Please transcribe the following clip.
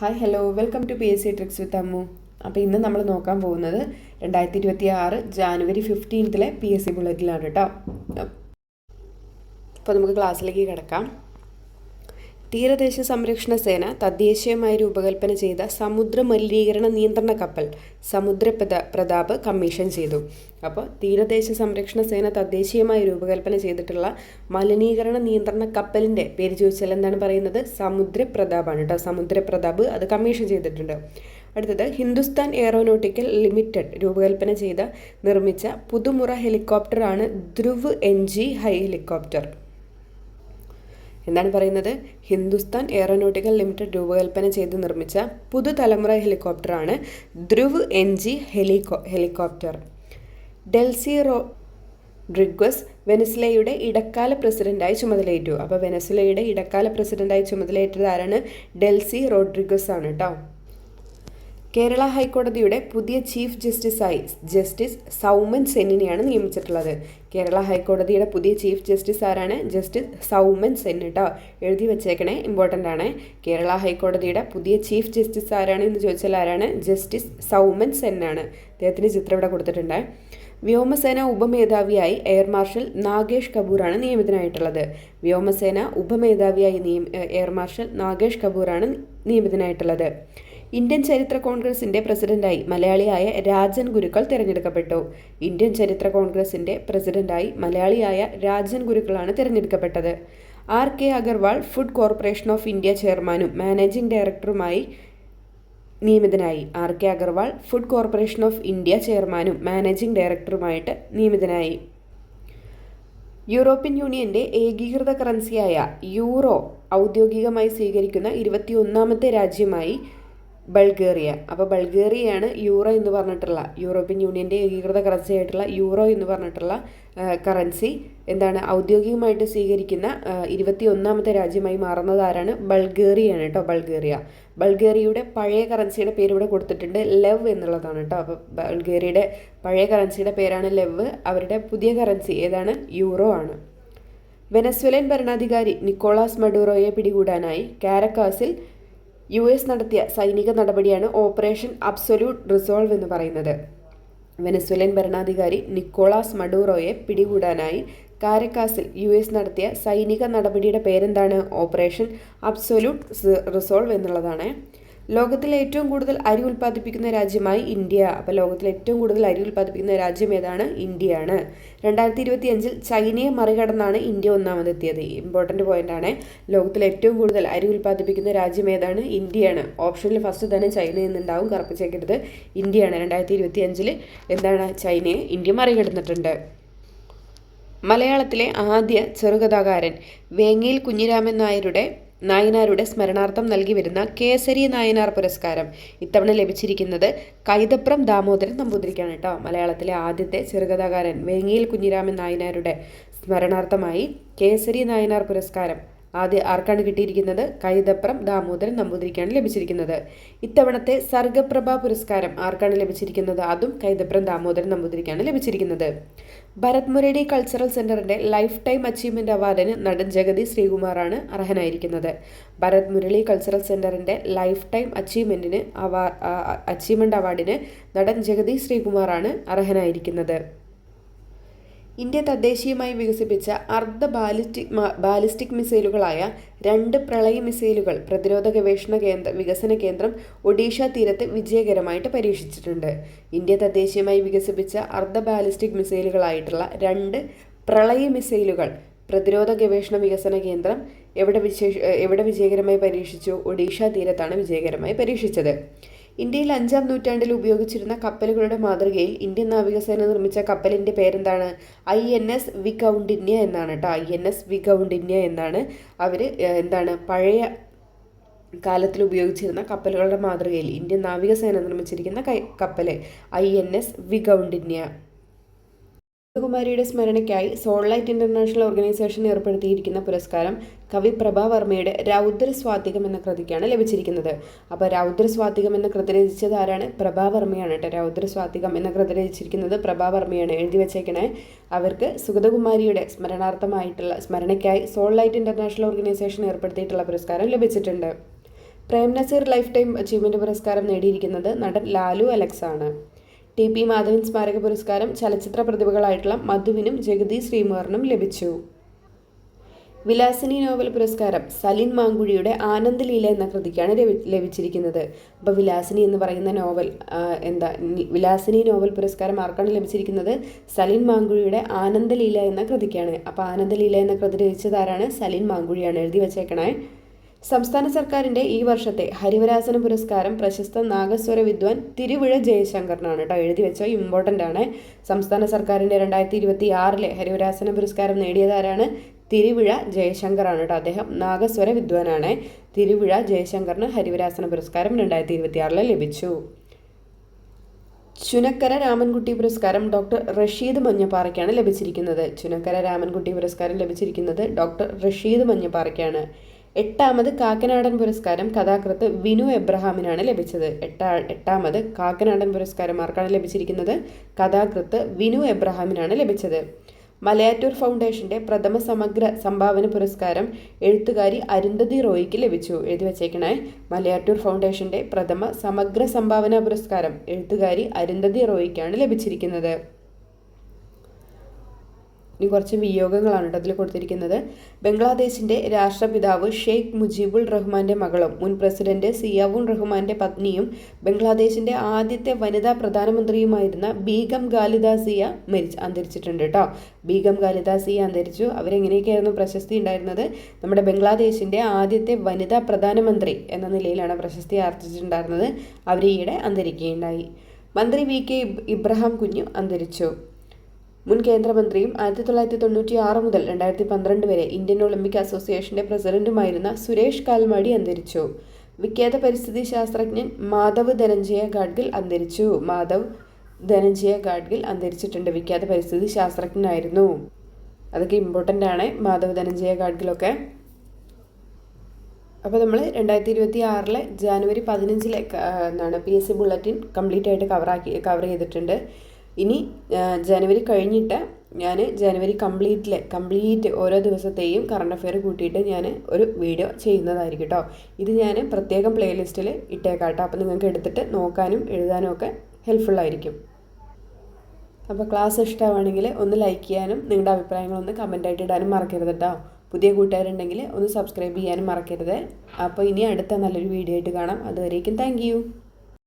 Hi hello welcome to P S C tricks with Ammu അപ്പോൾ ഇന്ന് നമ്മൾ നോക്കാൻ പോകുന്നത് രണ്ടായിരത്തി ഇരുപത്തി ആറ് ജാനുവരി ഫിഫ്റ്റീൻത്തിലെ പി എസ് സി ബുള്ളറ്റിലാണ് കേട്ടോ. അപ്പോൾ നമുക്ക് ക്ലാസ്സിലേക്ക് കിടക്കാം. തീരദേശ സംരക്ഷണ സേന തദ്ദേശീയമായി രൂപകൽപ്പന ചെയ്ത സമുദ്ര മലിനീകരണ നിയന്ത്രണ കപ്പൽ സമുദ്ര പ്രത- പ്രതാപ് കമ്മീഷൻ ചെയ്തു. അപ്പോൾ തീരദേശ സംരക്ഷണ സേന തദ്ദേശീയമായി രൂപകൽപ്പന ചെയ്തിട്ടുള്ള മലിനീകരണ നിയന്ത്രണ കപ്പലിന്റെ പേര് ചോദിച്ചാൽ എന്താണ് പറയുന്നത്? സമുദ്ര പ്രതാപാണ് കേട്ടോ സമുദ്ര പ്രതാപ് അത് കമ്മീഷൻ ചെയ്തിട്ടുണ്ട്. അടുത്തത് ഹിന്ദുസ്ഥാൻ എയറോനോട്ടിക്കൽ ലിമിറ്റഡ് രൂപകൽപ്പന ചെയ്ത നിർമ്മിച്ച പുതുമുറ ഹെലികോപ്റ്ററാണ് ധ്രുവ് എൻ ജി ഹൈ ഹെലികോപ്റ്റർ. എന്താണ് പറയുന്നത്. ഹിന്ദുസ്ഥാൻ എയറോനോട്ടിക്കൽ ലിമിറ്റഡ് രൂപകൽപ്പന ചെയ്ത് നിർമ്മിച്ച പുതുതലമുറ ഹെലികോപ്റ്ററാണ് ധ്രുവ് എൻ ജി ഹെലികോ ഹെലികോപ്റ്റർ. ഡെൽസി റോ ഡ്രിഗ്വസ് വെനസ്ലയുടെ ഇടക്കാല പ്രസിഡന്റായി ചുമതലയേറ്റു. അപ്പോൾ വെനസ്ലയുടെ ഇടക്കാല പ്രസിഡന്റായി ചുമതലയേറ്റത് ആരാണ്? ഡെൽസി റോഡ്രിഗസ് ആണ് കേട്ടോ കേരള ഹൈക്കോടതിയുടെ പുതിയ ചീഫ് ജസ്റ്റിസായി ജസ്റ്റിസ് സൗമൻ സെന്നിനെയാണ് നിയമിച്ചിട്ടുള്ളത്. കേരള ഹൈക്കോടതിയുടെ പുതിയ ചീഫ് ജസ്റ്റിസ് ആരാണ്? ജസ്റ്റിസ് സൗമൻ സെൻ കേട്ടോ എഴുതി വെച്ചേക്കണേ ഇമ്പോർട്ടന്റ് ആണ്. കേരള ഹൈക്കോടതിയുടെ പുതിയ ചീഫ് ജസ്റ്റിസ് ആരാണ് എന്ന് ചോദിച്ചാൽ ആരാണ്? ജസ്റ്റിസ് സൗമൻ സെൻ ആണ് അദ്ദേഹത്തിന്റെ ചിത്രം ഇവിടെ കൊടുത്തിട്ടുണ്ട്. വ്യോമസേന ഉപമേധാവിയായി എയർ മാർഷൽ നാഗേഷ് കപൂറാണ് നിയമിതനായിട്ടുള്ളത്. വ്യോമസേന ഉപമേധാവിയായി നിയമ എയർ മാർഷൽ നാഗേഷ് കപൂറാണ് നിയമിതനായിട്ടുള്ളത്. ഇന്ത്യൻ ചരിത്ര കോൺഗ്രസിന്റെ പ്രസിഡന്റായി മലയാളിയായ രാജൻ ഗുരുക്കൾ തിരഞ്ഞെടുക്കപ്പെട്ടു. ഇന്ത്യൻ ചരിത്ര കോൺഗ്രസിന്റെ പ്രസിഡന്റായി മലയാളിയായ രാജൻ ഗുരുക്കളാണ് തിരഞ്ഞെടുക്കപ്പെട്ടത്. R K Agarwal food corporation of India ചെയർമാനും മാനേജിംഗ് ഡയറക്ടറുമായി നിയമിതനായി. R K Agarwal food corporation of India ചെയർമാനും മാനേജിംഗ് ഡയറക്ടറുമായിട്ട് നിയമിതനായി. യൂറോപ്യൻ യൂണിയന്റെ ഏകീകൃത കറൻസിയായ യൂറോ ഔദ്യോഗികമായി സ്വീകരിക്കുന്ന ഇരുപത്തിയൊന്നാമത്തെ രാജ്യമായി ബൾഗേറിയ. അപ്പോൾ ബൾഗേറിയയാണ് യൂറോ എന്ന് പറഞ്ഞിട്ടുള്ള യൂറോപ്യൻ യൂണിയന്റെ ഏകീകൃത കറൻസി ആയിട്ടുള്ള യൂറോ എന്ന് പറഞ്ഞിട്ടുള്ള കറൻസി എന്താണ് ഔദ്യോഗികമായിട്ട് സ്വീകരിക്കുന്ന ഇരുപത്തി ഒന്നാമത്തെ രാജ്യമായി മാറുന്നത് ആരാണ്? ബൾഗേറിയയാണ് കേട്ടോ ബൾഗേറിയ. ബൾഗേറിയയുടെ പഴയ കറൻസിയുടെ പേര് ഇവിടെ കൊടുത്തിട്ടുണ്ട് ലെവ് എന്നുള്ളതാണ് കേട്ടോ. അപ്പോൾ ബൾഗേറിയയുടെ പഴയ കറൻസിയുടെ പേരാണ് ലെവ് അവരുടെ പുതിയ കറൻസി ഏതാണ്? യൂറോ ആണ്. വെനസ്വലൻ ഭരണാധികാരി നിക്കോളാസ് മഡൂറോയെ പിടികൂടാനായി കാരക്കാസിൽ യു എസ് നടത്തിയ സൈനിക നടപടിയാണ് ഓപ്പറേഷൻ അബ്സൊല്യൂട്ട് റിസോൾവ് എന്ന് പറയുന്നത്. വെനസ്വലൻ ഭരണാധികാരി നിക്കോളാസ് മഡൂറോയെ പിടികൂടാനായി കാരക്കാസിൽ യു എസ് നടത്തിയ സൈനിക നടപടിയുടെ പേരെന്താണ്? ഓപ്പറേഷൻ അബ്സൊല്യൂട്ട് റിസോൾവ് എന്നുള്ളതാണ്. ലോകത്തിലെ ഏറ്റവും കൂടുതൽ അരി ഉൽപ്പാദിപ്പിക്കുന്ന രാജ്യമായി ഇന്ത്യ. അപ്പോൾ ലോകത്തിലെ ഏറ്റവും കൂടുതൽ അരി ഉൽപ്പാദിപ്പിക്കുന്ന രാജ്യം ഏതാണ്? ഇന്ത്യയാണ്. രണ്ടായിരത്തി ഇരുപത്തി അഞ്ചിൽ ചൈനയെ മറികടന്നാണ് ഇന്ത്യ ഒന്നാമതെത്തിയത്. ഇമ്പോർട്ടന്റ് പോയിന്റ് ആണ്. ലോകത്തിലെ ഏറ്റവും കൂടുതൽ അരി ഉൽപ്പാദിപ്പിക്കുന്ന രാജ്യം ഏതാണ്? ഇന്ത്യയാണ്. ഓപ്ഷനിൽ ഫസ്റ്റ് തന്നെ ചൈന എന്നുണ്ടാവും കറപ്പിച്ചേക്കരുത് ഇന്ത്യയാണ്. രണ്ടായിരത്തി ഇരുപത്തി അഞ്ചിൽ എന്താണ് ചൈനയെ ഇന്ത്യ മറികടന്നിട്ടുണ്ട്. മലയാളത്തിലെ ആദ്യ ചെറുകഥാകാരൻ വേങ്ങയിൽ കുഞ്ഞിരാമൻ നായരുടെ നായനാരുടെ സ്മരണാർത്ഥം നൽകി വരുന്ന കേസരി നായനാർ പുരസ്കാരം. ഇത്തവണ ലഭിച്ചിരിക്കുന്നത് കൈതപ്രം ദാമോദരൻ നമ്പൂതിരിക്കാണ് കേട്ടോ. മലയാളത്തിലെ ആദ്യത്തെ ചെറുകഥാകാരൻ വേങ്ങിയിൽ കുഞ്ഞിരാമൻ നായനാരുടെ സ്മരണാർത്ഥമായി കേസരി നായനാർ പുരസ്കാരം ആദ്യ ആർക്കാണ് കിട്ടിയിരിക്കുന്നത്? കൈതപ്രം ദാമോദരൻ നമ്പൂതിരിക്കാണ് ലഭിച്ചിരിക്കുന്നത്. ഇത്തവണത്തെ സർഗപ്രഭ പുരസ്കാരം ആർക്കാണ് ലഭിച്ചിരിക്കുന്നത്? അതും കൈതപ്രം ദാമോദരൻ നമ്പൂതിരിക്കാണ് ലഭിച്ചിരിക്കുന്നത്. ഭരത് മുരടി കൾച്ചറൽ സെന്ററിന്റെ ലൈഫ് ടൈം അച്ചീവ്മെന്റ് അവാർഡിന് നടൻ ജഗതി ശ്രീകുമാറാണ് അർഹനായിരിക്കുന്നത്. ഭരത് മുരളി കൾച്ചറൽ സെന്ററിന്റെ ലൈഫ് ടൈം അച്ചീവ്മെന്റിന് അവാ അച്ചീവ്മെന്റ് അവാർഡിന് നടൻ ജഗതി ശ്രീകുമാറാണ് അർഹനായിരിക്കുന്നത്. ഇന്ത്യ തദ്ദേശീയമായി വികസിപ്പിച്ച അർദ്ധ ബാലിസ്റ്റിക് ബാലിസ്റ്റിക് മിസൈലുകളായ രണ്ട് പ്രളയ മിസൈലുകൾ പ്രതിരോധ ഗവേഷണ കേന്ദ്ര വികസന കേന്ദ്രം ഒഡീഷ തീരത്ത് വിജയകരമായിട്ട് പരീക്ഷിച്ചിട്ടുണ്ട്. ഇന്ത്യ തദ്ദേശീയമായി വികസിപ്പിച്ച അർദ്ധ ബാലിസ്റ്റിക് മിസൈലുകളായിട്ടുള്ള രണ്ട് പ്രളയ മിസൈലുകൾ പ്രതിരോധ ഗവേഷണ വികസന കേന്ദ്രം എവിടെ വിശേഷ എവിടെ വിജയകരമായി പരീക്ഷിച്ചു? ഒഡീഷ തീരത്താണ് വിജയകരമായി പരീക്ഷിച്ചത്. ഇന്ത്യയിൽ അഞ്ചാം നൂറ്റാണ്ടിൽ ഉപയോഗിച്ചിരുന്ന കപ്പലുകളുടെ മാതൃകയിൽ ഇന്ത്യൻ നാവികസേന നിർമ്മിച്ച കപ്പലിന്റെ പേരെന്താണ്? ഐ എൻ എസ് വികൗണ്ടിന്യ എന്നാണ് കേട്ടോ ഐ എൻ എസ് വികൗണ്ടിന്യ എന്നാണ് അവർ എന്താണ് പഴയ കാലത്തിൽ ഉപയോഗിച്ചിരുന്ന കപ്പലുകളുടെ മാതൃകയിൽ ഇന്ത്യൻ നാവികസേന നിർമ്മിച്ചിരിക്കുന്ന കപ്പൽ ഐ എൻ എസ് വികൗണ്ടിന്യ കുമാരിയുടെ സ്മരണയ്ക്കായി സോൾലൈറ്റ് ഇന്റർനാഷണൽ ഓർഗനൈസേഷൻ ഏർപ്പെടുത്തിയിരിക്കുന്ന പുരസ്കാരം കവി പ്രഭാ പ്രഭാവർമ്മയുടെ രൗദ്രസ്വാതികം എന്ന കൃതിക്കാണ് ലഭിച്ചിരിക്കുന്നത്. അപ്പോൾ രൗദ്രസ്വാതികം എന്ന കൃതി രചിച്ചത് ആരാണ്? പ്രഭാ വർമ്മയാണ് കേട്ടോ. രൗദ്രസ്വാതികം എന്ന കൃതി രചിച്ചിരിക്കുന്നത് പ്രഭാ വർമ്മയാണ്. എഴുതി വെച്ചേക്കണേ. അവർക്ക് സുഗതകുമാരിയുടെ സ്മരണാർത്ഥമായിട്ടുള്ള സ്മരണയ്ക്കായി സോൾലൈറ്റ് ഇന്റർനാഷണൽ ഓർഗനൈസേഷൻ ഏർപ്പെടുത്തിയിട്ടുള്ള പുരസ്കാരം ലഭിച്ചിട്ടുണ്ട്. Prem Nazir life time achievement പുരസ്കാരം നേടിയിരിക്കുന്നത് നടൻ ലാലു അലക്സ് ആണ് ടി പി മാധവൻ സ്മാരക പുരസ്കാരം ചലച്ചിത്ര പ്രതിഭകളായിട്ടുള്ള മധുവിനും ജഗതി ശ്രീമോഹറിനും ലഭിച്ചു. വിലാസിനി നോവൽ പുരസ്കാരം സലിൻ മാങ്കുഴിയുടെ ആനന്ദലീല എന്ന കൃതിക്കാണ് ലഭിച്ചിരിക്കുന്നത്. അപ്പോൾ വിലാസിനി എന്ന് പറയുന്ന നോവൽ എന്താ വിലാസിനി നോവൽ പുരസ്കാരം ആർക്കാണ് ലഭിച്ചിരിക്കുന്നത്? സലിൻ മാങ്കുഴിയുടെ ആനന്ദലീല എന്ന കൃതിക്കാണ്. അപ്പോൾ ആനന്ദലീല എന്ന കൃതി രചിച്ചതാരാണ് സലിൻ മാങ്കുഴിയാണ്. എഴുതി വെച്ചേക്കണേ. സംസ്ഥാന സർക്കാരിന്റെ ഈ വർഷത്തെ ഹരിവരാസന പുരസ്കാരം പ്രശസ്ത നാഗസ്വര വിദ്വാൻ തിരുവിഴ ജയശങ്കറിനാണ് കേട്ടോ എഴുതി വെച്ചോ ഇമ്പോർട്ടന്റ് ആണ്. സംസ്ഥാന സർക്കാരിന്റെ രണ്ടായിരത്തി ഇരുപത്തി ആറിലെ ഹരിവരാസന പുരസ്കാരം നേടിയതാരാണ് തിരുവിഴ ജയശങ്കറാണ് കേട്ടോ അദ്ദേഹം. നാഗസ്വര വിദ്വാനാണ്. തിരുവിഴ ജയശങ്കറിന് ഹരിവരാസന പുരസ്കാരം രണ്ടായിരത്തി ഇരുപത്തി ആറിലെ ലഭിച്ചു. ചുനക്കര രാമൻകുട്ടി പുരസ്കാരം ഡോക്ടർ റഷീദ് മഞ്ഞപ്പാറയ്ക്കാണ് ലഭിച്ചിരിക്കുന്നത്. ചുനക്കര രാമൻകുട്ടി പുരസ്കാരം ലഭിച്ചിരിക്കുന്നത് ഡോക്ടർ റഷീദ് മഞ്ഞപ്പാറയ്ക്കാണ്. എട്ടാമത് കാക്കനാടൻ പുരസ്കാരം കഥാകൃത്ത് വിനു എബ്രഹാമിനാണ് ലഭിച്ചത്. എട്ടാ എട്ടാമത് കാക്കനാടൻ പുരസ്കാരം ആർക്കാണ് ലഭിച്ചിരിക്കുന്നത്? കഥാകൃത്ത് വിനു എബ്രഹാമിനാണ് ലഭിച്ചത്. മലയാറ്റൂർ ഫൗണ്ടേഷന്റെ പ്രഥമ സമഗ്ര സംഭാവന പുരസ്കാരം എഴുത്തുകാരി അരുന്ധതി റോയിക്ക് ലഭിച്ചു. എഴുതി വച്ചേക്കണേ മലയാറ്റൂർ ഫൗണ്ടേഷന്റെ പ്രഥമ സമഗ്ര സംഭാവന പുരസ്കാരം എഴുത്തുകാരി അരുന്ധതി റോയിക്കാണ് ലഭിച്ചിരിക്കുന്നത്. ഇനി കുറച്ച് വിയോഗങ്ങളാണ് കേട്ടോ അതിൽ കൊടുത്തിരിക്കുന്നത്. ബംഗ്ലാദേശിന്റെ രാഷ്ട്രപിതാവ് ഷെയ്ഖ് മുജീബുൾ റഹ്മാന്റെ മകളും മുൻ പ്രസിഡന്റ് സിയാവുൺ റഹ്മാന്റെ പത്നിയും ബംഗ്ലാദേശിന്റെ ആദ്യത്തെ വനിതാ പ്രധാനമന്ത്രിയുമായിരുന്ന ബീഗം ഗാലിദാസിയ മരിച്ച് അന്തരിച്ചിട്ടുണ്ട് കേട്ടോ. ബീഗം ഗാലിദാസിയ അന്തരിച്ചു. അവരെങ്ങനെയൊക്കെയായിരുന്നു പ്രശസ്തി ഉണ്ടായിരുന്നത്? നമ്മുടെ ബംഗ്ലാദേശിന്റെ ആദ്യത്തെ വനിതാ പ്രധാനമന്ത്രി എന്ന നിലയിലാണ് പ്രശസ്തി ആർജിച്ചിട്ടുണ്ടായിരുന്നത്. അവർ ഈയിടെ അന്തരിക്കുകയുണ്ടായി. മന്ത്രി വി കെ ഇബ്രഹാം കുഞ്ഞു അന്തരിച്ചു. മുൻ കേന്ദ്രമന്ത്രിയും ആയിരത്തി തൊള്ളായിരത്തി തൊണ്ണൂറ്റി ആറ് മുതൽ രണ്ടായിരത്തി പന്ത്രണ്ട് വരെ ഇന്ത്യൻ ഒളിമ്പിക് അസോസിയേഷന്റെ പ്രസിഡന്റുമായിരുന്ന സുരേഷ് കാൽമാടി അന്തരിച്ചു. വിഖ്യാത പരിസ്ഥിതി ശാസ്ത്രജ്ഞൻ മാധവ് ധനഞ്ജയ ഗാഡ്ഗിൽ അന്തരിച്ചു. മാധവ് ധനഞ്ജയ ഗാഡ്ഗിൽ അന്തരിച്ചിട്ടുണ്ട്. വിഖ്യാത പരിസ്ഥിതി ശാസ്ത്രജ്ഞനായിരുന്നു. അതൊക്കെ ഇമ്പോർട്ടന്റ് ആണ്. മാധവ് ധനഞ്ജയ ഗാഡ്ഗിലൊക്കെ. അപ്പോൾ നമ്മൾ രണ്ടായിരത്തി ഇരുപത്തി ആറിലെ ജാനുവരി പതിനഞ്ചിലെ എന്താണ് P S C bulletin complete ആയിട്ട് കവറാക്കി കവർ ചെയ്തിട്ടുണ്ട്. ഇനി ജനുവരി കഴിഞ്ഞിട്ട് ഞാൻ ജനുവരി കംപ്ലീറ്റിലെ കംപ്ലീറ്റ് ഓരോ ദിവസത്തെയും കറണ്ട് അഫെയർ കൂട്ടിയിട്ട് ഞാൻ ഒരു വീഡിയോ ചെയ്യുന്നതായിരിക്കും കേട്ടോ ഇത് ഞാൻ പ്രത്യേകം പ്ലേലിസ്റ്റിൽ ഇട്ടേക്കാം കേട്ടോ അപ്പോൾ നിങ്ങൾക്ക് എടുത്തിട്ട് നോക്കാനും എഴുതാനും ഒക്കെ ഹെൽപ്ഫുള്ളായിരിക്കും അപ്പോൾ ക്ലാസ് ഇഷ്ടമാണെങ്കിൽ ഒന്ന് ലൈക്ക് ചെയ്യാനും നിങ്ങളുടെ അഭിപ്രായങ്ങളൊന്ന് കമന്റായിട്ട് ഇടാനും മറക്കരുത് കേട്ടോ പുതിയ കൂട്ടുകാരുണ്ടെങ്കിൽ ഒന്ന് സബ്സ്ക്രൈബ് ചെയ്യാനും മറക്കരുത്. അപ്പോൾ ഇനി അടുത്ത നല്ലൊരു വീഡിയോ ആയിട്ട് കാണാം. അതുവരേക്കും താങ്ക്